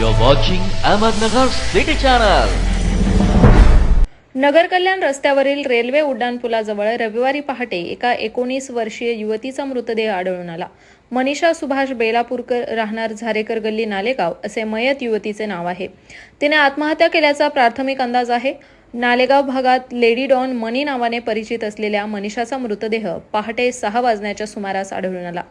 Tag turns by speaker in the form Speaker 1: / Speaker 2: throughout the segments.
Speaker 1: You're watching Ahmednagar City Channel.
Speaker 2: नगर कल्याण रस्त्यावरील railway उड्डाणपुलाजवळ रविवारी पहाटे एका एकोणीस वर्षीय युवतीचा मृतदेह आढळून आला. मनीषा सुभाष बेलापूरकर राहणार झारेकर गल्ली नालेगाव असे मयत युवतीचे नाव आहे. तिने आत्महत्या केल्याचा प्राथमिक अंदाज आहे. नालेगाव भागात लेडी डॉन मनी नावाने परिचित असलेल्या मनीषाचा मृतदेह पहाटे सहा वाजण्याच्या सुमारास आढळून आला.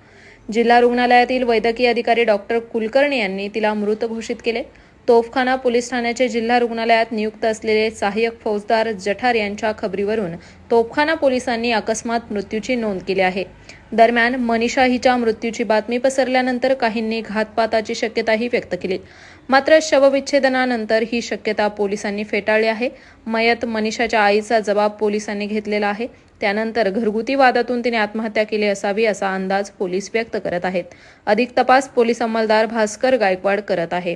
Speaker 2: जिल्हा रुग्णालयातील वैद्यकीय अधिकारी डॉक्टर कुलकर्णी यांनी तिला मृत घोषित केले. तोफखाना पोलीस ठाण्याचे जिल्हा रुग्णालयात नियुक्त असलेले सहाय्यक फौजदार जठार यांच्या खबरीवरून तोफखाना पोलिसांनी अकस्मात मृत्यूची नोंद केली आहे. दरम्यान मनीषा हिच्या मृत्यूची बातमी पसरल्यानंतर काहींनी घातपाताची शक्यताही व्यक्त केली. मात्र शवविच्छेदनानंतर ही शक्यता पोलिसांनी फेटाळली आहे. मयत मनीषाच्या आईचा जबाब पोलिसांनी घेतलेला आहे. त्यानंतर घरगुती वादातून तिने आत्महत्या केली असावी असा अंदाज पोलीस व्यक्त करत आहेत. अधिक तपास पोलीस अंमलदार भास्कर गायकवाड करत आहे.